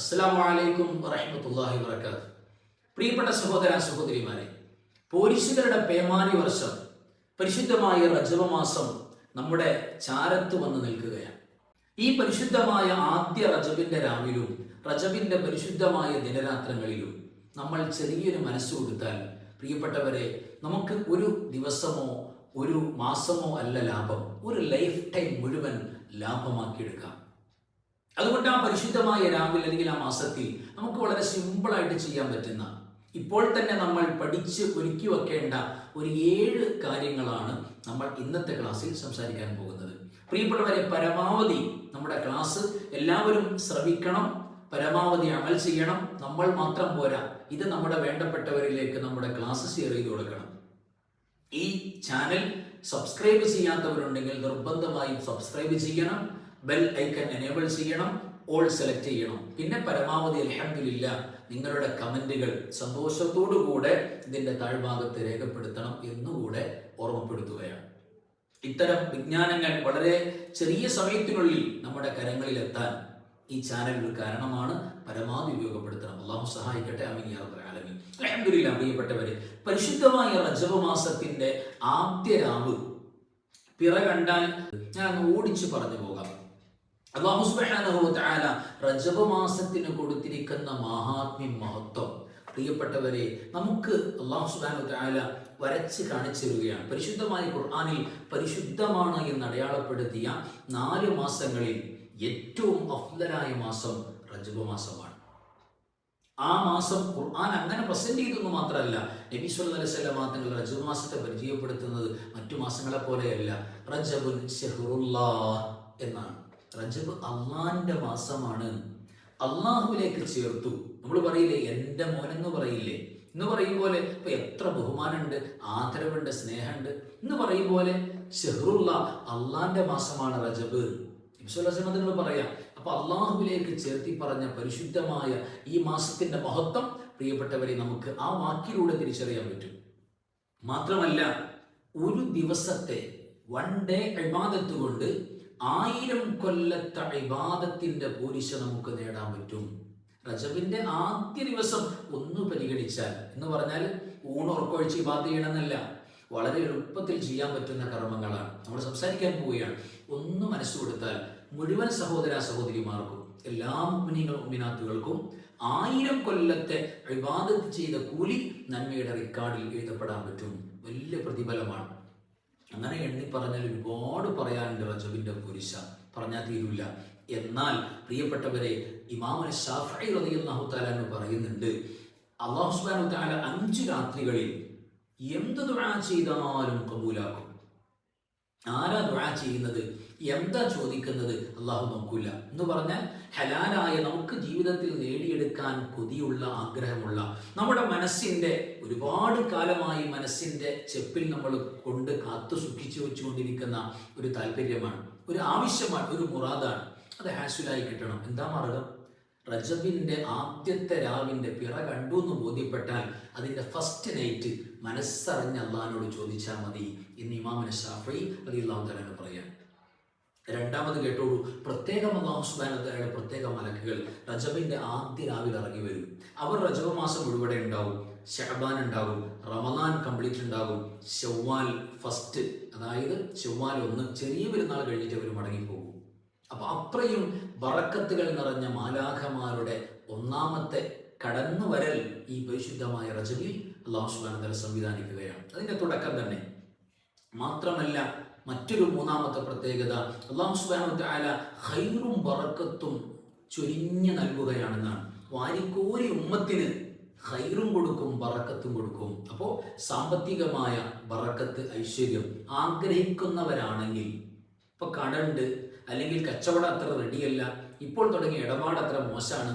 അസ്സാം വലൈക്കും വറഹമത്തല്ലാഹി വർക്കാത്ത് പ്രിയപ്പെട്ട സഹോദര സഹോദരിമാരെ പോലീസുകാരുടെ പേമാരി വർഷം പരിശുദ്ധമായ റജവ മാസം നമ്മുടെ ചാരത്ത് വന്ന് നിൽക്കുകയാണ്. ഈ പരിശുദ്ധമായ ആദ്യ റജബിന്റെ രാവിലും റജബിന്റെ പരിശുദ്ധമായ ദിനരാത്രങ്ങളിലും നമ്മൾ ചെറിയൊരു മനസ്സ് കൊടുത്താൽ പ്രിയപ്പെട്ടവരെ നമുക്ക് ഒരു ദിവസമോ ഒരു മാസമോ അല്ല ലാഭം. ഒരു ലൈഫ് ടൈം മുഴുവൻ ലാഭമാക്കിയെടുക്കാം. അതുകൊണ്ട് ആ പരിശുദ്ധമായ രാവിലെ അല്ലെങ്കിൽ ആ മാസത്തിൽ നമുക്ക് വളരെ സിമ്പിളായിട്ട് ചെയ്യാൻ പറ്റുന്ന ഇപ്പോൾ തന്നെ നമ്മൾ പഠിച്ച് ഒരുക്കി വെക്കേണ്ട ഒരു ഏഴ് കാര്യങ്ങളാണ് നമ്മൾ ഇന്നത്തെ ക്ലാസ്സിൽ സംസാരിക്കാൻ പോകുന്നത്. പ്രിയപ്പെട്ടവരെ പരമാവധി നമ്മുടെ ക്ലാസ് എല്ലാവരും ശ്രമിക്കണം പരമാവധി അമൽ ചെയ്യണം നമ്മൾ മാത്രം പോരാ ഇത് നമ്മുടെ വേണ്ടപ്പെട്ടവരിലേക്ക് നമ്മുടെ ക്ലാസ് ഷെയർ ചെയ്ത് കൊടുക്കണം. ഈ ചാനൽ സബ്സ്ക്രൈബ് ചെയ്യാത്തവരുണ്ടെങ്കിൽ നിർബന്ധമായും സബ്സ്ക്രൈബ് ചെയ്യണം ബെൽ ഐക്കൺ എനേബിൾ ചെയ്യണം ഓൾ സെലക്ട് ചെയ്യണം. പിന്നെ പരമാവധി അലഹമില്ല നിങ്ങളുടെ കമന്റുകൾ സന്തോഷത്തോടുകൂടെ ഇതിന്റെ താഴ്ഭാഗത്ത് രേഖപ്പെടുത്തണം എന്നുകൂടെ ഓർമ്മപ്പെടുത്തുകയാണ്. ഇത്തരം വിജ്ഞാനങ്ങൾ വളരെ ചെറിയ സമയത്തിനുള്ളിൽ നമ്മുടെ കരങ്ങളിലെത്താൻ ഈ ചാനൽ കാരണമാണ്. പരമാവധി ഉപയോഗപ്പെടുത്തണം. അള്ളാഹു സഹായിക്കട്ടെ. അമിനിയാലമി അൽഹംദുലില്ലാ പ്രിയപ്പെട്ടവരെ പരിശുദ്ധമായ റജബ മാസത്തിന്റെ ആദ്യ രാവ്. പിറ കണ്ടാൽ ഞാൻ ഓടിച്ചു പറഞ്ഞു പോകാം. അള്ളാഹു സുബ്ഹാനഹു വ തആല റജബ മാസത്തിന് കൊടുത്തിരിക്കുന്ന മഹാത്മ്യം മഹത്വം. പ്രിയപ്പെട്ടവരെ നമുക്ക് അള്ളാഹു സുബ്ഹാനഹു വ തആല വരച്ച് കാണിച്ചു തരികയാണ് പരിശുദ്ധമായ ഖുർആാനിൽ പരിശുദ്ധമാണ് എന്ന് അടയാളപ്പെടുത്തിയ നാല് മാസങ്ങളിൽ ഏറ്റവും അഫ്ലരായ മാസം റജബ മാസമാണ്. ആ മാസം ഖുർആൻ അങ്ങനെ പ്രസന്റ് ചെയ്തെന്ന് മാത്രമല്ല നബി സല്ലല്ലാഹു അലൈഹി വസല്ലം തങ്ങൾ റജബ് മാസത്തെ പരിചയപ്പെടുത്തുന്നത് മറ്റു മാസങ്ങളെ പോലെയല്ല. റജബുൽ ഷെഹുറുല്ലാ എന്നാണ്. റജബ് അള്ളാന്റെ മാസമാണ്. അള്ളാഹുവിലേക്ക് ചേർത്തു. നമ്മൾ പറയില്ലേ എന്റെ മോനെന്ന് പറയില്ലേ? എന്ന് പറയും പോലെ ഇപ്പൊ എത്ര ബഹുമാനമുണ്ട് ആദരവുണ്ട് സ്നേഹമുണ്ട്. എന്ന് പറയും പോലെ ഷെഹറുള്ള അള്ളാന്റെ മാസമാണ് റജബ്. നിങ്ങൾ പറയാം അപ്പൊ അള്ളാഹുവിലേക്ക് ചേർത്തി പറഞ്ഞ പരിശുദ്ധമായ ഈ മാസത്തിന്റെ മഹത്വം പ്രിയപ്പെട്ടവരെ നമുക്ക് ആ വാക്കിലൂടെ തിരിച്ചറിയാൻ പറ്റും. മാത്രമല്ല ഒരു ദിവസത്തെ വൺ ഡേ ഇബാദത്ത് കൊണ്ട് ആയിരം കൊല്ലത്തെ ഇബാദത്തിന്റെ പൂരിശ നമുക്ക് നേടാൻ പറ്റും. റജബിന്റെ ആദ്യ ദിവസം ഒന്ന് പരിഗണിച്ചാൽ എന്ന് പറഞ്ഞാൽ ഊണുറക്കൊഴിച്ച് ഇബാദ് ചെയ്യണമെന്നല്ല വളരെ എളുപ്പത്തിൽ ചെയ്യാൻ പറ്റുന്ന കർമ്മങ്ങളാണ്. നമ്മൾ സംസാരിക്കാൻ പോവുകയാണ്. ഒന്ന് മനസ്സ് കൊടുത്താൽ മുഴുവൻ സഹോദര സഹോദരിമാർക്കും എല്ലാ മുഗ്നികളും ഉമ്മിനാത്തുകൾക്കും ആയിരം കൊല്ലത്തെ വിവാദത്ത് ചെയ്ത കൂലി നന്മയുടെ റെക്കോർഡിൽ എഴുതപ്പെടാൻ പറ്റും. വലിയ പ്രതിഫലമാണ്. അങ്ങനെ എണ്ണി പറഞ്ഞാൽ ഒരുപാട് പറയാനുണ്ട് റജബിന്റെ കുരിശ. പറഞ്ഞാൽ തീരില്ല എന്നാൽ പ്രിയപ്പെട്ടവരെ ഇമാമന ഷാഫി പറയുന്നുണ്ട് അള്ളാഹു സുബ്ഹാനഹു വ തആല അഞ്ച് രാത്രികളിൽ എന്ത് ദുആ ചെയ്താലും കബൂലാക്കും? ആരാ ദുആ ചെയ്യുന്നത്? എന്താ ചോദിക്കുന്നത്? അള്ളാഹു നോക്കൂല. എന്ന് പറഞ്ഞാൽ ഹലാലായ നമുക്ക് ജീവിതത്തിൽ നേടിയെടുക്കാൻ കൊതിയുള്ള ആഗ്രഹമുള്ള നമ്മുടെ മനസ്സിന്റെ ഒരുപാട് കാലമായി മനസ്സിന്റെ ചെപ്പിൽ നമ്മൾ കൊണ്ട് കാത്തു സൂക്ഷിച്ചു വെച്ചുകൊണ്ടിരിക്കുന്ന ഒരു താല്പര്യമാണ് ഒരു ആവശ്യമാണ് ഒരു മുറാദാണ്. അത് ഹാസുലായി കിട്ടണം. എന്താ മാർഗം? റജബിന്റെ ആദ്യത്തെ രാവിന്റെ പിറ കണ്ടു എന്ന് ബോധ്യപ്പെട്ടാൽ അതിന്റെ ഫസ്റ്റ് നൈറ്റ് മനസ്സറിഞ്ഞ അള്ളഹാനോട് ചോദിച്ചാൽ മതി. എന്ന് ഇമാമിന് ഷാഫി അലിള്ളാഹു തലാന് പറയാം രണ്ടാമത് കേട്ടോളൂ. പ്രത്യേകം അള്ളാഹു സുബാനത്തയുടെ പ്രത്യേക മലക്കുകൾ റജബിന്റെ ആദ്യ രാവിലെ ഇറങ്ങി വരും. അവർ രജവ മാസം മുഴുവൻ ഉണ്ടാവും. ഷഹബാൻ ഉണ്ടാകും റമദാൻ കംപ്ലീറ്റ് ഉണ്ടാകും ഷവ്വാൽ ഫസ്റ്റ് അതായത് ഷവ്വാൽ ഒന്ന് ചെറിയ പെരുന്നാൾ കഴിഞ്ഞിട്ട് അവർ മടങ്ങിപ്പോകും. അപ്പൊ അത്രയും വറക്കത്തുകൾ നിറഞ്ഞ മാലാഖമാരുടെ ഒന്നാമത്തെ കടന്നു വരൽ ഈ പരിശുദ്ധമായ റജബിൽ അള്ളാഹു സുബാനന്ദ സംവിധാനിക്കുകയാണ്. അതിന്റെ തുടക്കം തന്നെ. മാത്രമല്ല മറ്റൊരു മൂന്നാമത്തെ പ്രത്യേകത അള്ളാഹു സുബാനു ഹൈറും ബറക്കത്തും ചൊരിഞ്ഞ് നൽകുകയാണെന്നാണ്. വാരിക്കോരി ഉമ്മത്തിന് ഹൈറും കൊടുക്കും ബറക്കത്തും കൊടുക്കും. അപ്പോൾ സാമ്പത്തികമായ ബറക്കത്ത് ഐശ്വര്യം ആഗ്രഹിക്കുന്നവരാണെങ്കിൽ ഇപ്പൊ കടണ്ട് അല്ലെങ്കിൽ കച്ചവടം അത്ര റെഡിയല്ല ഇപ്പോൾ തുടങ്ങിയ ഇടപാട് അത്ര മോശമാണ്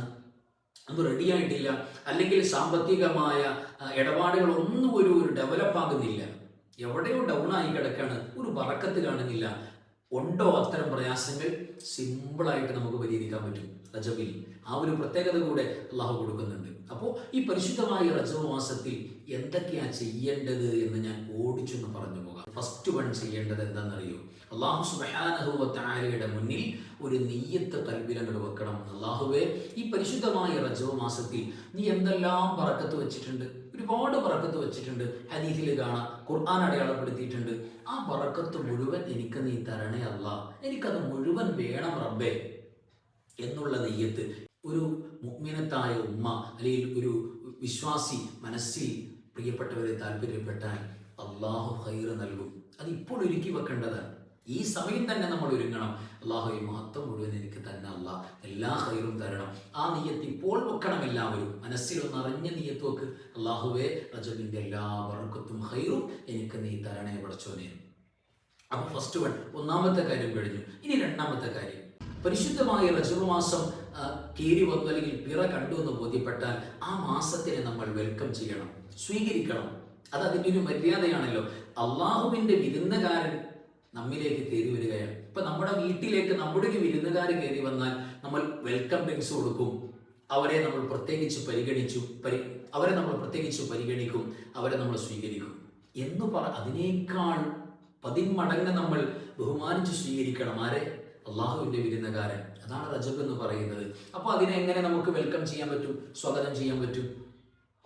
അത് റെഡിയായിട്ടില്ല അല്ലെങ്കിൽ സാമ്പത്തികമായ ഇടപാടുകൾ ഒന്നും ഒരു ഒരു ഡെവലപ്പ് ആകുന്നില്ല എവിടെയോ ഡൗൺ ആയി കിടക്കാണ്. ഒരു വറക്കത്ത് കാണുന്നില്ല. ഉണ്ടോ അത്തരം പ്രയാസങ്ങൾ? സിമ്പിളായിട്ട് നമുക്ക് പരിഹരിക്കാൻ പറ്റും. റജബിൽ. ആ ഒരു പ്രത്യേകത കൂടെ അള്ളാഹു കൊടുക്കുന്നുണ്ട്. അപ്പോൾ ഈ പരിശുദ്ധമായ റജബ് മാസത്തിൽ എന്തൊക്കെയാ ചെയ്യേണ്ടത് എന്ന് ഞാൻ ഓടിച്ചൊന്ന് പറഞ്ഞു പോകാം. ഫസ്റ്റ് വൺ ചെയ്യേണ്ടത് എന്താണെന്നറിയോ? അള്ളാഹു സുബാനഹുവത്താരയുടെ മുന്നിൽ ഒരു നെയ്യത്ത് കൽവിലങ്ങൾ വെക്കണം. അള്ളാഹുവെ ഈ പരിശുദ്ധമായ റജബ് മാസത്തിൽ നീ എന്തെല്ലാം പറക്കത്ത് വെച്ചിട്ടുണ്ട്? ഒരുപാട് പറക്കത്ത് വെച്ചിട്ടുണ്ട്. ഹദീഫിൽ കാണാം. ഖുർആൻ അടയാളപ്പെടുത്തിയിട്ടുണ്ട്. ആ പറക്കത്ത് മുഴുവൻ എനിക്ക് നീ തരണേ അല്ല. എനിക്കത് മുഴുവൻ വേണം റബ്ബേ എന്നുള്ള നെയ്യത്ത്. ഒരു മുഗ്മിനത്തായ ഉമ്മ അല്ലെങ്കിൽ ഒരു വിശ്വാസി മനസ്സിൽ പ്രിയപ്പെട്ടവരെ താല്പര്യപ്പെട്ടാൽ അള്ളാഹു ഹൈർ നൽകും. അത് ഇപ്പോൾ ഒരുക്കി വെക്കേണ്ടതാണ്. ഈ സമയം തന്നെ നമ്മൾ ഒരുങ്ങണം. അള്ളാഹു ഈ മഹത്വം മുഴുവൻ എനിക്ക് തന്നെ അല്ല എല്ലാ ഹൈറും തരണം. ആ നീയത്ത് ഇപ്പോൾ വെക്കണം എല്ലാവരും. മനസ്സിലൊന്ന് അറിഞ്ഞ നീയത്ത് വെക്ക്. അള്ളാഹുവേ റജബിന്റെ എല്ലാ വർക്കത്തും ഹൈറും എനിക്ക് നീ തരണേ പഠിച്ചോനെ അപ്പൊ ഫസ്റ്റ് വൺ ഒന്നാമത്തെ കാര്യം കഴിഞ്ഞു. ഇനി രണ്ടാമത്തെ കാര്യം. പരിശുദ്ധമായ റജബ് മാസം കീറി വന്നു അല്ലെങ്കിൽ പിറ കണ്ടു എന്ന് ബോധ്യപ്പെട്ടാൽ ആ മാസത്തിനെ നമ്മൾ വെൽക്കം ചെയ്യണം സ്വീകരിക്കണം. അത് അതിന്റെ ഒരു മര്യാദയാണല്ലോ. അള്ളാഹുവിന്റെ വിരുന്നുകാരൻ നമ്മിലേക്ക് കയറി വരികയാണ്. ഇപ്പൊ നമ്മുടെ വീട്ടിലേക്ക് നമ്മുടെ വിരുന്നുകാർ കയറി വന്നാൽ നമ്മൾ വെൽക്കം ഡ്രിങ്ക്സ് കൊടുക്കും. അവരെ നമ്മൾ പ്രത്യേകിച്ച് പരിഗണിച്ചു പരി അവരെ നമ്മൾ പ്രത്യേകിച്ച് പരിഗണിക്കും അവരെ നമ്മൾ സ്വീകരിക്കും. എന്ന് പറ അതിനേക്കാൾ പതിന്മടങ്ങ് നമ്മൾ ബഹുമാനിച്ച് സ്വീകരിക്കണം. ആരെ? അള്ളാഹുവിന്റെ വിരുന്നുകാരൻ. അതാണ് റജബ് എന്ന് പറയുന്നത്. അപ്പോൾ അതിനെ എങ്ങനെ നമുക്ക് വെൽക്കം ചെയ്യാൻ പറ്റും? സ്വാഗതം ചെയ്യാൻ പറ്റും?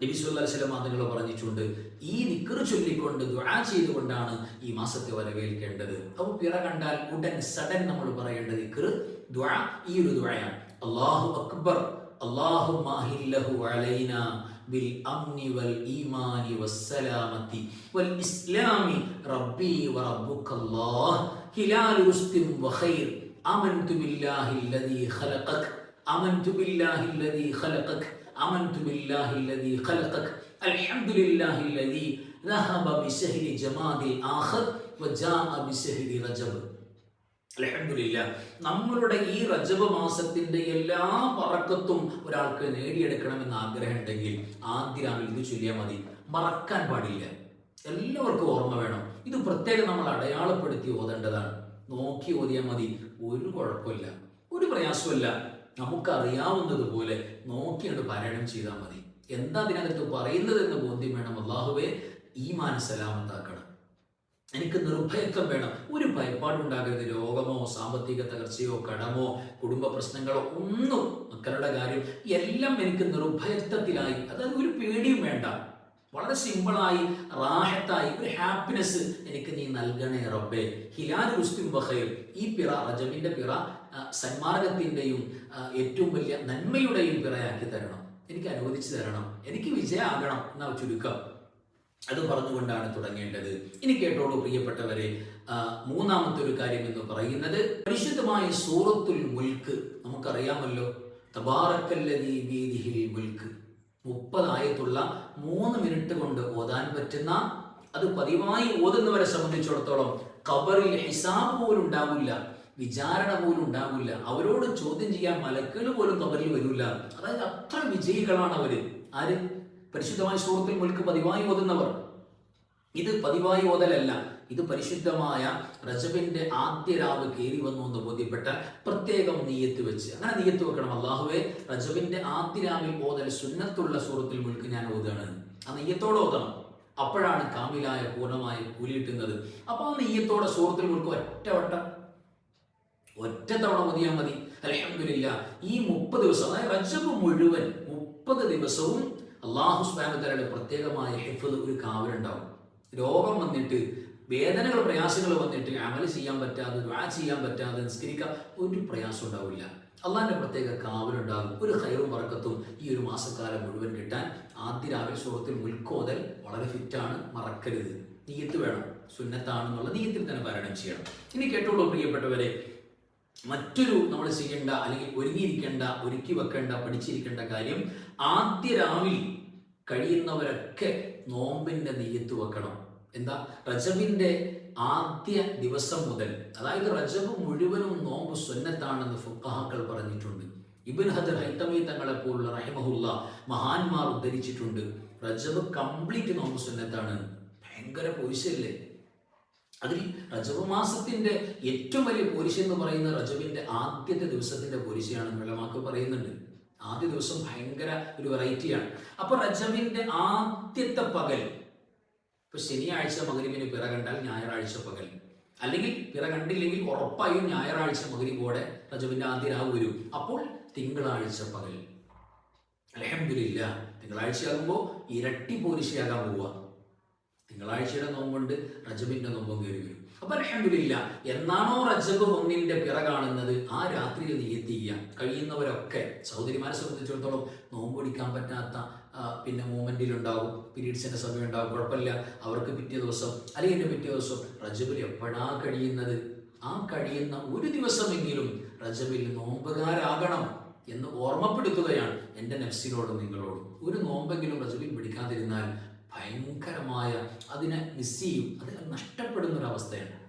നബി സല്ലല്ലാഹു അലൈഹി വസല്ലം നിങ്ങൾ പറഞ്ഞിട്ടുണ്ട് ഈ നിക്കറ് ചൊല്ലിക്കൊണ്ട് ദുആ ചെയ്തുകൊണ്ടാണ് ഈ മാസത്തെ വരവേൽക്കേണ്ടത് അപ്പോൾ പിറ കണ്ടാൽ ഉടൻ സഡൻ നമ്മൾ പറയേണ്ട നിക്കറ് ദുആ ഈ ഒരു ദുആയാണ് അല്ലാഹു അക്ബർ اللهم أهله علينا بالأمن والإيمان والسلامة والإسلام ربي وربك الله هلال رشد وخير آمنت بالله الذي خلقك آمنت بالله الذي خلقك آمنت بالله الذي خلقك الحمد لله الذي ذهب بسهل جماد الآخر وجاء بسهل رجب അലഹമില്ല നമ്മളുടെ ഈ റജബ് മാസത്തിന്റെ എല്ലാ പറക്കത്തും ഒരാൾക്ക് നേടിയെടുക്കണമെന്ന് ആഗ്രഹം ഉണ്ടെങ്കിൽ ആദ്യ രാവിലെ ഇത് ചൊല്ലിയാൽ മതി മറക്കാൻ പാടില്ല എല്ലാവർക്കും ഓർമ്മ വേണം ഇത് പ്രത്യേകം നമ്മൾ അടയാളപ്പെടുത്തി ഓതേണ്ടതാണ് നോക്കി ഓതിയാൽ മതി ഒരു കുഴപ്പമില്ല ഒരു പ്രയാസമില്ല നമുക്കറിയാവുന്നതുപോലെ നോക്കിയാണ് പാരായണം ചെയ്താൽ മതി. എന്താ അതിനകത്ത് പറയുന്നത് എന്ന് ബോധ്യം വേണം. അള്ളാഹുവെ ഈ മാനസലാമത്താക്കണം എനിക്ക് നിർഭയത്വം വേണം. ഒരു ഭയപ്പാടുണ്ടാകരുത്. രോഗമോ സാമ്പത്തിക തകർച്ചയോ കടമോ കുടുംബ പ്രശ്നങ്ങളോ ഒന്നും മക്കളുടെ കാര്യം എല്ലാം എനിക്ക് നിർഭയത്വത്തിലായി. അതായത് ഒരു പേടിയും വേണ്ട. വളരെ സിമ്പിളായി റാഹത്തായി ഒരു ഹാപ്പിനെസ് എനിക്ക് നീ നൽകണേ റബ്ബേ. ഹിലാൽ റുസ്തിം ബഖൈർ ഈ പിറ റജബിന്റെ പിറ ആ, ഏറ്റവും വലിയ നന്മയുടെയും പിറയാക്കി തരണം. എനിക്ക് അനുവദിച്ചു തരണം. എനിക്ക് വിജയമാകണം എന്നാ ചുരുക്കം. അത് പറഞ്ഞുകൊണ്ടാണ് തുടങ്ങേണ്ടത്. ഇനി കേട്ടോളൂ പ്രിയപ്പെട്ടവരെ മൂന്നാമത്തെ ഒരു കാര്യം എന്ന് പറയുന്നത് പരിശുദ്ധമായ സൂറത്തുൽ മുൽക്ക് നമുക്കറിയാമല്ലോ. തബാറക്കല്ലതി ബീദിഹിൽ മുൽക്ക്. മുപ്പതായത്തുള്ള മൂന്ന് മിനിറ്റ് കൊണ്ട് ഓതാൻ പറ്റുന്ന അത് പതിവായി ഓതുന്നവരെ സംബന്ധിച്ചിടത്തോളം ഖബറിൽ ഹിസാബ് പോലും ഉണ്ടാവില്ല വിചാരണ പോലും ഉണ്ടാവില്ല. അവരോട് ചോദ്യം ചെയ്യാൻ മലക്കുകൾ പോലും ഖബറിൽ വരില്ല. അതായത് അത്ര വിജയികളാണ് അവർ. ആര്? പരിശുദ്ധമായ സുഹൃത്തിൽ മുൽക്ക് പതിവായി ഓതുന്നവർ. ഇത് പതിവായി ഓതലല്ല. ഇത് പരിശുദ്ധമായ റജബിന്റെ ആദ്യ രാവ് കയറി വന്നു എന്ന് ബോധ്യപ്പെട്ട പ്രത്യേകം നീയത്ത് വെച്ച്. അങ്ങനെ നീയത്ത് വെക്കണം. അള്ളാഹുവെ റജബിന്റെ ആദ്യ രാവിൽ ഓതൽ സുന്നത്തുള്ള സൂറത്തിൽ മുൽക്ക് ഞാൻ ഓതുകയാണ്. ആ നെയ്യത്തോടെ ഓതണം. അപ്പോഴാണ് കാമിലായ പൂർണമായ കൂലി കിട്ടുന്നത് അപ്പൊ ആ നെയ്യത്തോടെ സൂറത്തിൽ മുൽക്ക് ഒറ്റ വട്ടം ഒറ്റ തവണ മതിയാൽ മതി. അലഹമില്ല ഈ മുപ്പത് ദിവസം അതായത് റജബ് മുഴുവൻ മുപ്പത് ദിവസവും അള്ളാഹു സ്വാമത്തലയുടെ പ്രത്യേകമായ ഹിഫത് ഒരു കാവലുണ്ടാവും. രോഗം വന്നിട്ട് വേദനകൾ പ്രയാസങ്ങൾ വന്നിട്ട് അമൽ ചെയ്യാൻ പറ്റാതെ ദ്വാ ചെയ്യാൻ പറ്റാതെ നിസ്കരിക്കാൻ ഒരു പ്രയാസം ഉണ്ടാവില്ല. അള്ളാഹിന്റെ പ്രത്യേക കാവലുണ്ടാകും. ഒരു ഹൈറും വറക്കത്തും ഈ ഒരു മാസക്കാലം മുഴുവൻ കിട്ടാൻ ആദ്യ രാവിലെ സുഹൃത്തിൽ മുൽക്കോതൽ വളരെ ഫിറ്റാണ് മറക്കരുത്. നീയത്ത് വേണം. സുന്നത്താണെന്നുള്ള നീയത്തിൽ തന്നെ പാരായണം ചെയ്യണം. ഇനി കേട്ടോളൂ പ്രിയപ്പെട്ടവരെ മറ്റൊരു നമ്മൾ ചെയ്യേണ്ട അല്ലെങ്കിൽ ഒരുങ്ങിയിരിക്കേണ്ട ഒരുക്കി വെക്കേണ്ട പഠിച്ചിരിക്കേണ്ട കാര്യം ആദ്യ രാവിൽ കഴിയുന്നവരൊക്കെ നോമ്പിന്റെ നെയ്യത്ത് വെക്കണം. എന്താ? റജബിന്റെ ആദ്യ ദിവസം മുതൽ അതായത് റജബ് മുഴുവനും നോമ്പ് സ്വന്നത്താണെന്ന് ഫുക്കാഹാക്കൾ പറഞ്ഞിട്ടുണ്ട്. ഇബിൻ ഹദർ ഹൈത്തമി തങ്ങളെ പോലുള്ള റഹിമഹുല്ല മഹാന്മാർ ഉദ്ധരിച്ചിട്ടുണ്ട് റജബ് കംപ്ലീറ്റ് നോമ്പ് സ്വന്നത്താണ് ഭയങ്കര പൊയ്ശല്ലേ അതിൽ റജബ് ഏറ്റവും വലിയ പോലീശ എന്ന് പറയുന്ന റജബിന്റെ ആദ്യത്തെ ദിവസത്തിന്റെ പോലീശയാണെന്ന് വെള്ളമാക്ക് പറയുന്നുണ്ട്. ആദ്യ ദിവസം ഭയങ്കര ഒരു വെറൈറ്റിയാണ്. അപ്പൊ റജബിന്റെ ആദ്യത്തെ പകൽ ഇപ്പൊ ശനിയാഴ്ച മകരിവിന് പിറ കണ്ടാൽ ഞായറാഴ്ച പകൽ. അല്ലെങ്കിൽ പിറ കണ്ടില്ലെങ്കിൽ ഉറപ്പായും ഞായറാഴ്ച മകരിവോടെ റജബിന്റെ ആദ്യ രാവ് വരും. അപ്പോൾ തിങ്കളാഴ്ച പകൽ. അലഹമില്ല തിങ്കളാഴ്ചയാകുമ്പോൾ ഇരട്ടി പോരിശയാകാൻ പോവുക. തിങ്കളാഴ്ചയുടെ നോമ്പുണ്ട് റജബിന്റെ നോമ്പും കയറി വരും. അപ്പൊ അലഹമില്ല എന്നാണോ റജബ് ഒന്നിന്റെ പിറ കാണുന്നത് ആ രാത്രിയിൽ നീയത്തി കഴിയുന്നവരൊക്കെ സഹോദരിമാരെ സംബന്ധിച്ചിടത്തോളം നോമ്പ് പിടിക്കാൻ പറ്റാത്ത പിന്നെ മൂമെന്റിൽ ഉണ്ടാവും പീരീഡ്സിന്റെ സമയം ഉണ്ടാവും കുഴപ്പമില്ല. അവർക്ക് പിറ്റേ ദിവസം അല്ലെങ്കിൽ എന്റെ പിറ്റേ ദിവസം റജബിൽ എപ്പോഴാ കഴിയുന്നത്? ആ കഴിയുന്ന ഒരു ദിവസമെങ്കിലും റജബിൽ നോമ്പുകാരാകണം എന്ന് ഓർമ്മപ്പെടുത്തുകയാണ് എന്റെ നെഫ്സിനോടും നിങ്ങളോടും. ഒരു നോമ്പെങ്കിലും റജബിൽ പിടിക്കാതിരുന്നാൽ ഭയങ്കരമായ അതിനെ മിസ് ചെയ്യും. അത് നഷ്ടപ്പെടുന്ന ഒരു അവസ്ഥയാണ്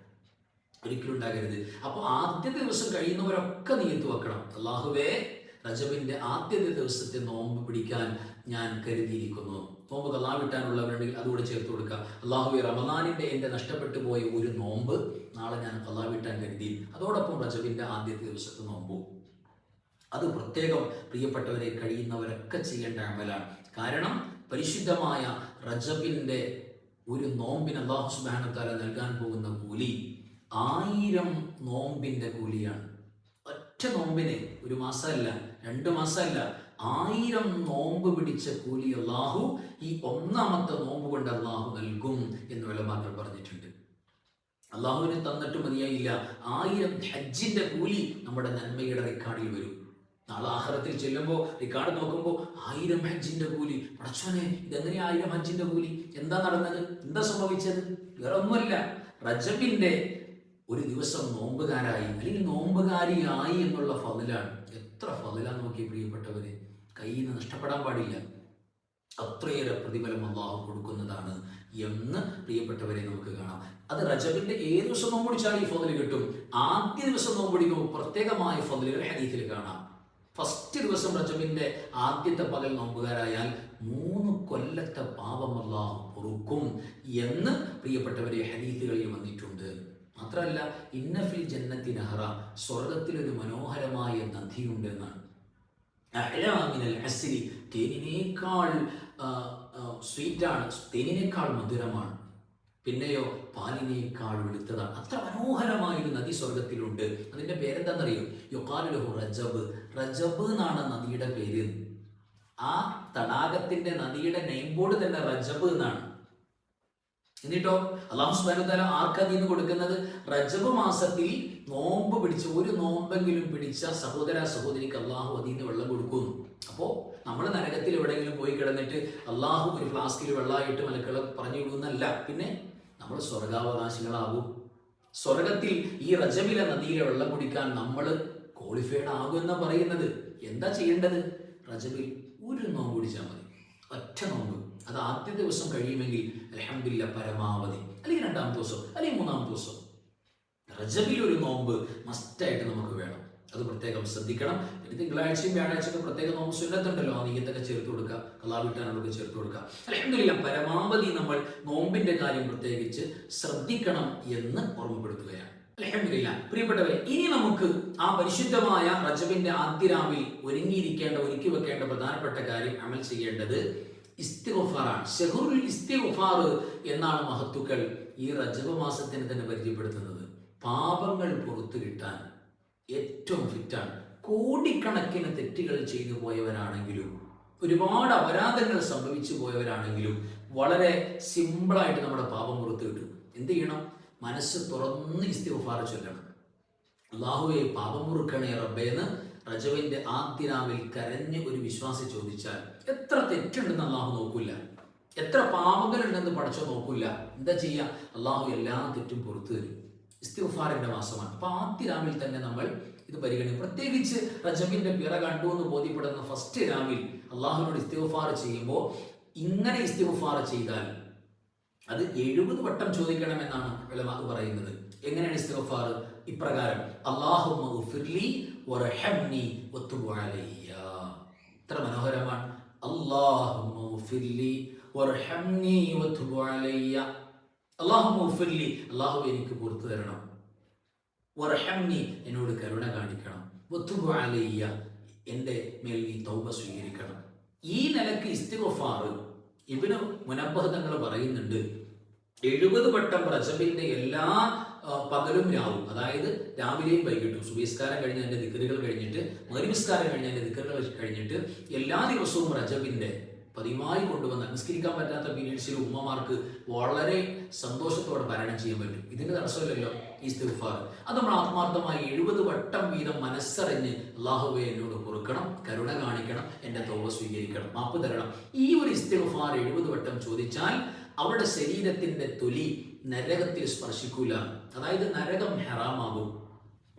ഒരിക്കലും ഉണ്ടാകരുത്. അപ്പോൾ ആദ്യ ദിവസം കഴിയുന്നവരൊക്കെ നീയത്ത് വെക്കണം. അള്ളാഹുവേ റജബിന്റെ ആദ്യത്തെ ദിവസത്തെ നോമ്പ് പിടിക്കാൻ ഞാൻ കരുതിയിരിക്കുന്നു. നോമ്പ് കലാ വിട്ടാനുള്ളവരുണ്ടെങ്കിൽ അതുകൂടെ ചേർത്ത് കൊടുക്കുക. അള്ളാഹു റമദാനിന്റെ എന്റെ നഷ്ടപ്പെട്ടു പോയ ഒരു നോമ്പ് നാളെ ഞാൻ കലാ വിട്ടാൻ കരുതി അതോടൊപ്പം റജബിന്റെ ആദ്യത്തെ ദിവസത്തെ നോമ്പും. അത് പ്രത്യേകം പ്രിയപ്പെട്ടവരെ കഴിയുന്നവരൊക്കെ ചെയ്യേണ്ട അമലാണ്. കാരണം പരിശുദ്ധമായ റജബിന്റെ ഒരു നോമ്പിന് അള്ളാഹു സുബാനത്താല നൽകാൻ പോകുന്ന കൂലി ആയിരം നോമ്പിന്റെ കൂലിയാണ്. ഒറ്റ നോമ്പിനെ ഒരു മാസമല്ല രണ്ട് മാസമല്ല ആയിരം നോമ്പ് പിടിച്ച കൂലി അള്ളാഹു ഈ ഒന്നാമത്തെ നോമ്പ് കൊണ്ട് അള്ളാഹു നൽകും എന്ന് വിലമാക്കൾ പറഞ്ഞിട്ടുണ്ട്. അള്ളാഹുവിന് തന്നിട്ട് മതിയായില്ല. ആയിരം ഹജ്ജിന്റെ കൂലി നമ്മുടെ നന്മയുടെ റെക്കോർഡിൽ വരും. നാളെ ആഹാരത്തിൽ ചെല്ലുമ്പോൾ റിക്കാർഡ് നോക്കുമ്പോൾ ആയിരം ഹജ്ജിന്റെ കൂലി. പടച്ചോനെ ഇതെങ്ങനെയാ ആയിരം ഹജ്ജിന്റെ കൂലി? എന്താ നടന്നത്? എന്താ സംഭവിച്ചത്? വേറെ ഒന്നുമല്ല റജബിന്റെ ഒരു ദിവസം നോമ്പുകാരായി അല്ലെങ്കിൽ നോമ്പുകാരിയായി എന്നുള്ള ഫതിലാണ്. എത്ര ഫതിലാ നോക്കി പ്രിയപ്പെട്ടവരെ. കയ്യിൽ നിന്ന് നഷ്ടപ്പെടാൻ പാടില്ല. അത്രയേറെ പ്രതിഫലം അള്ളാഹു കൊടുക്കുന്നതാണ് എന്ന് പ്രിയപ്പെട്ടവരെ നമുക്ക് കാണാം. അത് റജബിന്റെ ഏത് ദിവസം നോമ്പൊടിച്ചാൽ ഈ ഫതിൽ കിട്ടും. ആദ്യ ദിവസം നോമ്പൊടിക്കുമ്പോൾ പ്രത്യേകമായ ഫതിലുകൾ ഹരീഫിൽ കാണാം. ഫസ്റ്റ് ദിവസം റജബിന്റെ ആദ്യത്തെ പകൽ നോമ്പുകാരായാൽ മൂന്ന് കൊല്ലത്തെ പാപം അള്ളാഹു പൊറുക്കും എന്ന് പ്രിയപ്പെട്ടവരെ ഹദീസുകളിൽ വന്നിട്ടുണ്ട്. മാത്രമല്ല ഇന്നഫിൽ ജന്നത്തി നഹറ സ്വർഗത്തിലൊരു മനോഹരമായ നദിയുണ്ടെന്നാണ് തേനിനേക്കാൾ സ്വീറ്റാണ് തേനിനേക്കാൾ മധുരമാണ്. പിന്നെയോ പാലിനേക്കാൾ വെളുത്തതാണ്. അത്ര മനോഹരമായ ഒരു നദി സ്വർഗത്തിലുണ്ട് അതിന്റെ പേരെന്താണെന്നറിയോ? യൊക്കാലുലഹു റജബ് റജബ് എന്നാണ് നദിയുടെ പേര്. ആ തടാകത്തിന്റെ നദിയുടെ നെയിം ബോർഡ് തന്നെ റജബ് എന്നാണ്. എന്നിട്ടോ അള്ളാഹു ആർക്കതിൽ നിന്ന് കൊടുക്കുന്നത്? റജബ് മാസത്തിൽ നോമ്പ് പിടിച്ച് ഒരു നോമ്പെങ്കിലും പിടിച്ച സഹോദര സഹോദരിക്ക് അള്ളാഹു അതീന്ന് വെള്ളം കൊടുക്കും. അപ്പോ നമ്മൾ നരകത്തിൽ എവിടെയെങ്കിലും പോയി കിടന്നിട്ട് അള്ളാഹു ഒരു ഫ്ലാസ്കിൽ വെള്ളമായിട്ട് മലക്കളെ പറഞ്ഞു വിടുന്നല്ല പിന്നെ നമ്മൾ സ്വർഗാവകാശികളാകും. സ്വർഗത്തിൽ ഈ റജബിലെ നദിയിലെ വെള്ളം കുടിക്കാൻ നമ്മൾ ക്വാളിഫൈഡ് ആകും എന്നാ പറയുന്നത്. എന്താ ചെയ്യേണ്ടത്? റജബിൽ ഒരു നോമ്പ് പിടിച്ചാൽ മതി. ഒറ്റ നോമ്പ്. അത് ആദ്യ ദിവസം കഴിയുമെങ്കിൽ അലഹമില്ല പരമാവധി. അല്ലെങ്കിൽ രണ്ടാമത്തെ ദിവസം അല്ലെങ്കിൽ മൂന്നാമത്തെ ദിവസം. റജബിൽ ഒരു നോമ്പ് മസ്റ്റായിട്ട് നമുക്ക് വേണം. അത് പ്രത്യേകം ശ്രദ്ധിക്കണം. പിന്നെ തിങ്കളാഴ്ചയും വ്യാഴാഴ്ചയൊക്കെ പ്രത്യേക നോമ്പ് സുന്നത്തുണ്ടല്ലോ. ആ നീയത്തൊക്കെ ചേർത്ത് കൊടുക്കുക. കലാവിട്ടാനൊക്കെ ചേർത്ത് കൊടുക്കുക. അലഹമില്ല പരമാവധി നമ്മൾ നോമ്പിന്റെ കാര്യം പ്രത്യേകിച്ച് ശ്രദ്ധിക്കണം എന്ന് ഓർമ്മപ്പെടുത്തുകയാണ്. അലഹമില്ല പ്രിയപ്പെട്ടവരെ ഇനി നമുക്ക് ആ പരിശുദ്ധമായ റജബിന്റെ ആദ്യ രാവിൽ ഒരുങ്ങിയിരിക്കേണ്ട ഒരുക്കി വെക്കേണ്ട പ്രധാനപ്പെട്ട കാര്യം അമൽ ചെയ്യേണ്ടത് ഇസ്തിഗുഫാറാണ്. ഷെഹുറുൽ ഇസ്തിഗുഫാർ എന്നാണ് മഹത്തുക്കൾ ഈ റജബ് മാസത്തിന് തന്നെ പരിചയപ്പെടുത്തുന്നത്. പാപങ്ങൾ പുറത്തു കിട്ടാൻ ഏറ്റവും ഫിറ്റാണ് കോടിക്കണക്കിന് തെറ്റുകൾ ചെയ്തു പോയവരാണെങ്കിലും ഒരുപാട് അപരാധങ്ങൾ സംഭവിച്ചു പോയവരാണെങ്കിലും വളരെ സിമ്പിളായിട്ട് നമ്മുടെ പാപം പുറത്തു കിട്ടും. എന്ത് ചെയ്യണം? മനസ്സ് തുറന്ന് ഇസ്തിഫാർ ചൊല്ലണം. അള്ളാഹുവെ പാപമുറുക്കണേ റബ്ബേന്ന് റജവിന്റെ ആദ്യ രാവിൽ കരഞ്ഞ് ഒരു വിശ്വാസി ചോദിച്ചാൽ എത്ര തെറ്റുണ്ടെന്ന് അള്ളാഹു നോക്കില്ല എത്ര പാപങ്ങളുണ്ടെന്ന് പഠിച്ചോ നോക്കില്ല എന്താ ചെയ്യുക അള്ളാഹു എല്ലാ തെറ്റും പുറത്തു തരും. ഇസ്തിഫാറിന്റെ മാസമാണ്. അപ്പൊ ആദ്യ രാവിൽ തന്നെ നമ്മൾ ഇത് പരിഗണിക്കും. പ്രത്യേകിച്ച് റജബിന്റെ പിറ കണ്ടു എന്ന് ബോധ്യപ്പെടുന്ന ഫസ്റ്റ് രാവിൽ അള്ളാഹുവിനോട് ഇസ്തിഫാർ ചെയ്യുമ്പോൾ ഇങ്ങനെ ഇസ്തിഫാർ ചെയ്താൽ അത് എഴുപത് വട്ടം ചോദിക്കണമെന്നാണ് വിളമാക്ക് പറയുന്നത്. എങ്ങനെയാണ് ഇസ്തഫാർ ഇപ്രകാരം അള്ളാഹുലി ഇത്ര മനോഹരമാണ്. അള്ളാഹു എനിക്ക് പുറത്തു തരണം. എന്നോട് കരുണ കാണിക്കണം. എന്റെ എന്റെ മേൽ നീ തൗബ സ്വീകരിക്കണം. ഈ നിലയ്ക്ക് ഇസ്തിഗഫാർ ഇവന് മുനബന്ധങ്ങൾ പറയുന്നുണ്ട് എഴുപത് വട്ടം റജബിന്റെ എല്ലാ പകലും രാവും. അതായത് രാവിലെയും വൈകിട്ടും. സുബീസ്കാരം കഴിഞ്ഞ് അതിന്റെ ദിക്കറുകൾ കഴിഞ്ഞിട്ട് മരുവിസ്കാരം കഴിഞ്ഞ് അതിന്റെ ദിക്കറുകൾ കഴിഞ്ഞിട്ട് എല്ലാ ദിവസവും റജബിന്റെ പതിവായി കൊണ്ടുവന്ന് അനുസ്കരിക്കാൻ പറ്റാത്ത പീരീഡ്സിൽ ഉമ്മമാർക്ക് വളരെ സന്തോഷത്തോടെ ഭരണം ചെയ്യാൻ പറ്റും. ഇതിന് തടസ്സമില്ലല്ലോ ഈ സ്തിഫാർ അത് നമ്മൾ ആത്മാർത്ഥമായി എഴുപത് വട്ടം വീതം മനസ്സറിഞ്ഞ് അള്ളാഹുവെ എന്നോട് പൊറുക്കണം കരുണ കാണിക്കണം എന്റെ തോവ സ്വീകരിക്കണം മാപ്പ് തരണം. ഈ ഒരു ഇസ്തിഫാർ എഴുപത് വട്ടം ചോദിച്ചാൽ അവരുടെ ശരീരത്തിന്റെ തൊലി നരകത്തിൽ സ്പർശിക്കൂല. അതായത് നരകം ഹെറാമാകും.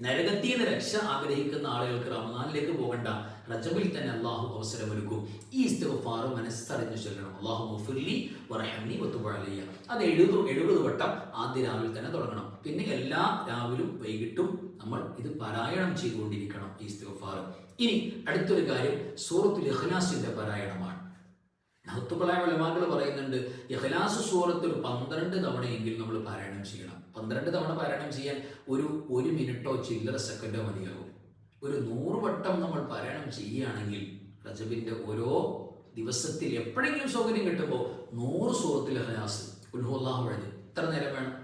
നരകത്തിൽ നിന്ന് രക്ഷ ആഗ്രഹിക്കുന്ന ആളുകൾക്ക് റമദാനിലേക്ക് പോകണ്ട. റജബിൽ തന്നെ അള്ളാഹു അവസരമൊരുക്കും. ഈ ഇസ്തിഗ്ഫാർ മനസ്സറിഞ്ഞു ചൊല്ലണം. അള്ളാഹു മുഫിർലി വറഹംനി ഒത്തുപഴലിയ അത് എഴുപത് എഴുപത് വട്ടം ആദ്യ രാവിലെ തന്നെ തുടങ്ങണം. പിന്നെ എല്ലാ രാവിലും വൈകിട്ടും നമ്മൾ ഇത് പാരായണം ചെയ്തുകൊണ്ടിരിക്കണം ഈ ഇസ്തിഗ്ഫാർ ഇനി അടുത്തൊരു കാര്യം സൂറത്തുൽ ഇഖ്ലാസിന്റെ പാരായണമാണ്. മഹത്തുക്കളായ ഉലമാക്കൾ പറയുന്നുണ്ട് ഇഖ്ലാസ് ഒരു പന്ത്രണ്ട് തവണയെങ്കിലും നമ്മൾ പാരായണം ചെയ്യണം. പന്ത്രണ്ട് തവണ പാരായണം ചെയ്യാൻ ഒരു ഒരു മിനിറ്റോ ചില്ലറ സെക്കൻഡോ മതിയാകും ഒരു നൂറ് വട്ടം നമ്മൾ പാരായണം ചെയ്യുകയാണെങ്കിൽ റജബിന്റെ ഓരോ ദിവസത്തിൽ എപ്പോഴെങ്കിലും സൗകര്യം കിട്ടുമ്പോൾ നൂറ് സൂറത്തിൽ ഇഖ്ലാസ്. ഉൽഹുല്ലാഹു വഴി. എത്ര നേരം വേണം?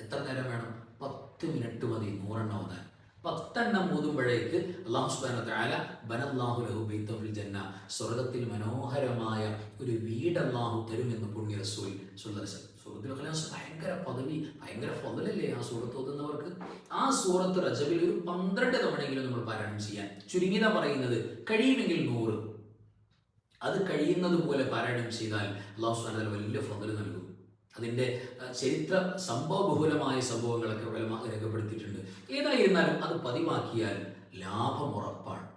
എത്ര നേരം വേണം? പത്ത് മിനിറ്റ് മതി നൂറെണ്ണം ഓതാൻ. പത്തെണ്ണം ഊതുമ്പോഴേക്ക് അള്ളാഹു സ്വർഗത്തിൽ വ ബനല്ലാഹു ലഹു ജന്ന സ്വർഗത്തിൽ മനോഹരമായ ഒരു വീട് അള്ളാഹു തരുമെന്ന് പുണ്യ റസൂൽ സുന്ദർശൻ സൂറത്തുൽ ഭയങ്കര പദവി ഭയങ്കര പൊതലല്ലേ ആ സൂറത്ത് ഓതുന്നവർക്ക്? ആ സൂറത്ത് റജബിൽ ഒരു പന്ത്രണ്ട് തവണയെങ്കിലും നമ്മൾ പാരായണം ചെയ്യാൻ. ചുരുങ്ങിത പറയുന്നത് കഴിയുമെങ്കിൽ നൂറ് അത് കഴിയുന്നത് പോലെ പാരായണം ചെയ്താൽ അള്ളാഹു സുബാന വലിയ ഫضൽ നൽകും. അതിന്റെ ചരിത്ര സംഭവബഹുലമായ സംഭവങ്ങളൊക്കെ ഉലമാ രേഖപ്പെടുത്തിയിട്ടുണ്ട്. ഏതായിരുന്നാലും അത് പതിവാക്കിയാൽ ലാഭം ഉറപ്പാണ്.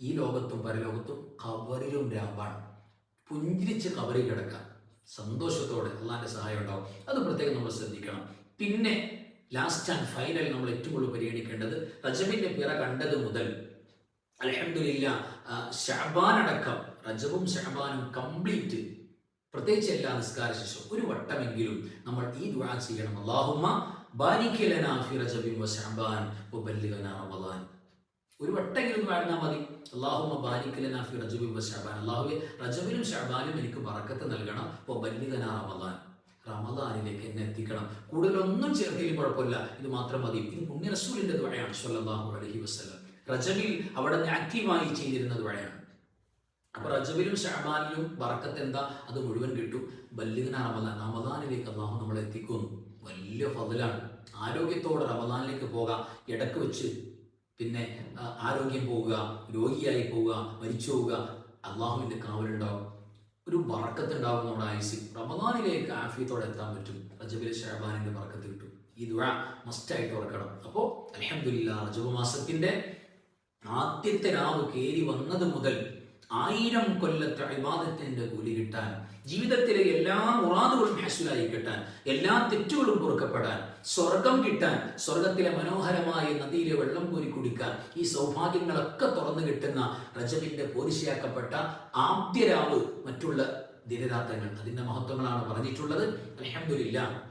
ഈ ലോകത്തും പരലോകത്തും കബറിലും ലാഭാണ് പുഞ്ചിരിച്ച് കബറിൽ കിടക്കാം. സന്തോഷത്തോടെ അള്ളാന്റെ സഹായം ഉണ്ടാവും. അത് പ്രത്യേകം നമ്മൾ ശ്രദ്ധിക്കണം. പിന്നെ ലാസ്റ്റ് ആൻഡ് ഫൈനൽ നമ്മൾ ഏറ്റവും കൂടുതൽ പരിഗണിക്കേണ്ടത് റജബിന്റെ പിറ കണ്ടത് മുതൽ അലഹമില്ല ഷഹബാൻ അടക്കം റജബും ഷഹബാനും കംപ്ലീറ്റ് പ്രത്യേകിച്ച് എല്ലാ നിസ്കാര ശേഷം ഒരു വട്ടമെങ്കിലും നമ്മൾ ഈ ദുആ ചെയ്യണം. അല്ലാഹുമ്മ ബാരിക് ലനാ ഫി റജബിൻ വ ശഅബാൻ റമളാൻ ഒരു വട്ടെങ്കിലും വാഴ്ന്നാൽ മതി. അല്ലാഹുമ്മ ബാരിക് ഫി റജബിൻ വ ശഅബാൻ. അല്ലാഹുവേ റജബിലും എനിക്ക് ബറക്കത്ത് നൽകണം. വബല്ലിഗ്നാ റമളാൻ റമദാനിലേക്ക് എന്നെ എത്തിക്കണം. കൂടുതലൊന്നും ചേർത്തില്ല കുഴപ്പമില്ല. ഇത് മാത്രം മതി. ഇത് പുണ്യ റസൂലിന്റെ ദുആയാണ്. സ്വല്ലല്ലാഹു അലൈഹി വസല്ലം. റജബിൽ അവിടെ ആക്റ്റീവായി ചെയ്തിരുന്ന ദുആയാണ്. റജബിലും ഷഹബാനിലും ബറക്കത്ത് എന്താ? അത് മുഴുവൻ കിട്ടും. ബല്ലിഗന റമദാൻ റമദാനിലേക്ക് അള്ളാഹു നമ്മളെ എത്തിക്കുന്നു. വലിയ ഫതിലാണ്. ആരോഗ്യത്തോടെ റമദാനിലേക്ക് പോകാം. ഇടയ്ക്ക് വെച്ച് പിന്നെ ആരോഗ്യം പോവുക രോഗിയായി പോവുക മരിച്ചു പോവുക. അള്ളാഹുവിന്റെ കാവലുണ്ടാവും. ഒരു വറക്കത്ത് ഉണ്ടാവും നമ്മുടെ ആയുസ് റമദാനിലേക്ക് ആഫിയത്തോടെ എത്താൻ പറ്റും. റജബിൽ ഷഹബാനിന്റെ ബറക്കത്ത് കിട്ടും. ഈ ദുഴ മസ്റ്റായിട്ട് ഓർക്കണം. അപ്പോൾ അലഹമില്ല റജബ് മാസത്തിന്റെ ആദ്യത്തെ രാവ് കയറി വന്നത് മുതൽ ആയിരം കൊല്ലത്തെ ഇബാദത്തിന്റെ കൂലി കിട്ടാൻ ജീവിതത്തിലെ എല്ലാ മുറാദുകളും ഹാസുലായി കിട്ടാൻ എല്ലാ തെറ്റുകളും പൊറുക്കപ്പെടാൻ സ്വർഗം കിട്ടാൻ സ്വർഗത്തിലെ മനോഹരമായ നദിയിലെ വെള്ളം കോരി കുടിക്കാൻ ഈ സൗഭാഗ്യങ്ങളൊക്കെ തുറന്നു കിട്ടുന്ന റജബിന്റെ പോരിശയാക്കപ്പെട്ട ആദ്യ രാവ് മറ്റുള്ള ദിനരാത്രങ്ങൾ. അതിന്റെ മഹത്വങ്ങളാണ് പറഞ്ഞിട്ടുള്ളത്. അലഹമില്ല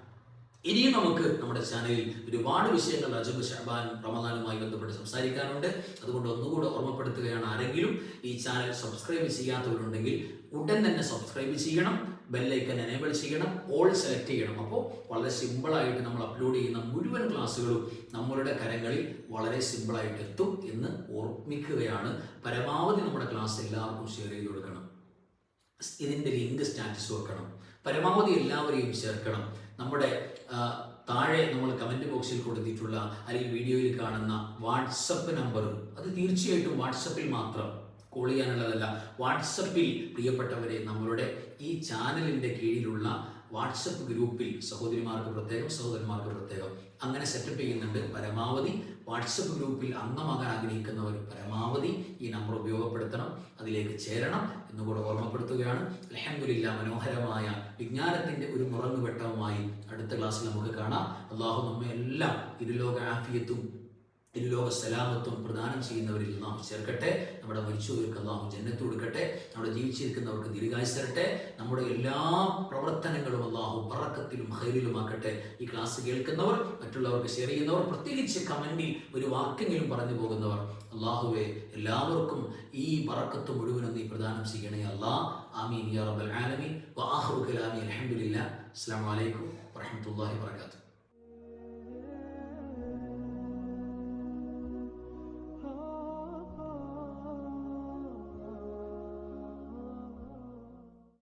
ഇനിയും നമുക്ക് നമ്മുടെ ചാനലിൽ ഒരുപാട് വിഷയങ്ങൾ അജബ് ഷഹബാനും റമദാനുമായി ബന്ധപ്പെട്ട് സംസാരിക്കാനുണ്ട്. അതുകൊണ്ട് ഒന്നുകൂടെ ഓർമ്മപ്പെടുത്തുകയാണ് ആരെങ്കിലും ഈ ചാനൽ സബ്സ്ക്രൈബ് ചെയ്യാത്തവരുണ്ടെങ്കിൽ ഉടൻ തന്നെ സബ്സ്ക്രൈബ് ചെയ്യണം ബെല്ലൈക്കൻ എനേബിൾ ചെയ്യണം ഓൾ സെലക്ട് ചെയ്യണം. അപ്പോൾ വളരെ സിമ്പിളായിട്ട് നമ്മൾ അപ്ലോഡ് ചെയ്യുന്ന മുഴുവൻ ക്ലാസ്സുകളും നമ്മളുടെ കരങ്ങളിൽ വളരെ സിമ്പിളായിട്ട് എത്തും എന്ന് ഓർമ്മിക്കുകയാണ് പരമാവധി നമ്മുടെ ക്ലാസ് എല്ലാവർക്കും ഷെയർ ചെയ്ത് കൊടുക്കണം. ഇതിന്റെ ലിങ്ക് സ്റ്റാറ്റസ് വെക്കണം. പരമാവധി എല്ലാവരെയും ചേർക്കണം. നമ്മുടെ താഴെ നമ്മൾ കമന്റ് ബോക്സിൽ കൊടുത്തിട്ടുള്ള അല്ലെങ്കിൽ വീഡിയോയിൽ കാണുന്ന വാട്സപ്പ് നമ്പറും അത് തീർച്ചയായിട്ടും വാട്സപ്പിൽ മാത്രം കോൾ ചെയ്യാനുള്ളതല്ല. വാട്സപ്പിൽ പ്രിയപ്പെട്ടവരെ നമ്മളുടെ ഈ ചാനലിന്റെ കീഴിലുള്ള വാട്സപ്പ് ഗ്രൂപ്പിൽ സഹോദരിമാർക്ക് പ്രത്യേകം സഹോദരന്മാർക്ക് പ്രത്യേകം അങ്ങനെ സെറ്റപ്പ് ചെയ്യുന്നുണ്ട്. പരമാവധി വാട്സപ്പ് ഗ്രൂപ്പിൽ അംഗമാകാൻ ആഗ്രഹിക്കുന്നവർ പരമാവധി ഈ നമ്പർ ഉപയോഗപ്പെടുത്തണം അതിലേക്ക് ചേരണം എന്നുകൂടെ ഓർമ്മപ്പെടുത്തുകയാണ്. അലഹമില്ല മനോഹരമായ വിജ്ഞാനത്തിന്റെ ഒരു മുറങ്ങുവെട്ടവുമായി അടുത്ത ക്ലാസ്സിൽ നമുക്ക് കാണാം. അള്ളാഹു നമ്മെ എല്ലാം ഇരുലോക ആഫിയത്തും ലോക സലാമത്വം പ്രദാനം ചെയ്യുന്നവരിൽ നാം ചേർക്കട്ടെ. നമ്മുടെ മരിച്ചവർക്ക് അള്ളാഹു ജന്നത്ത് കൊടുക്കട്ടെ. നമ്മുടെ ജീവിച്ചിരിക്കുന്നവർക്ക് ദീർഘായുസ് തരട്ടെ. നമ്മുടെ എല്ലാ പ്രവർത്തനങ്ങളും അള്ളാഹു പറക്കത്തിലും ഹൈറിലുമാക്കട്ടെ ഈ ക്ലാസ് കേൾക്കുന്നവർ മറ്റുള്ളവർക്ക് ഷെയർ ചെയ്യുന്നവർ പ്രത്യേകിച്ച് കമന്റിൽ ഒരു വാക്കെങ്കിലും പറഞ്ഞു പോകുന്നവർ അള്ളാഹുവെ എല്ലാവർക്കും ഈ പറക്കത്ത് മുഴുവനും നീ പ്രദാനം ചെയ്യണേ അല്ലാ. ആമീൻ യാ റബ്ബൽ ആലമീൻ. വ ആഖിറു കലാമി അസ്സലാമു അലൈക്കും വറഹ്മത്തുള്ളാഹി വബറകാതുഹു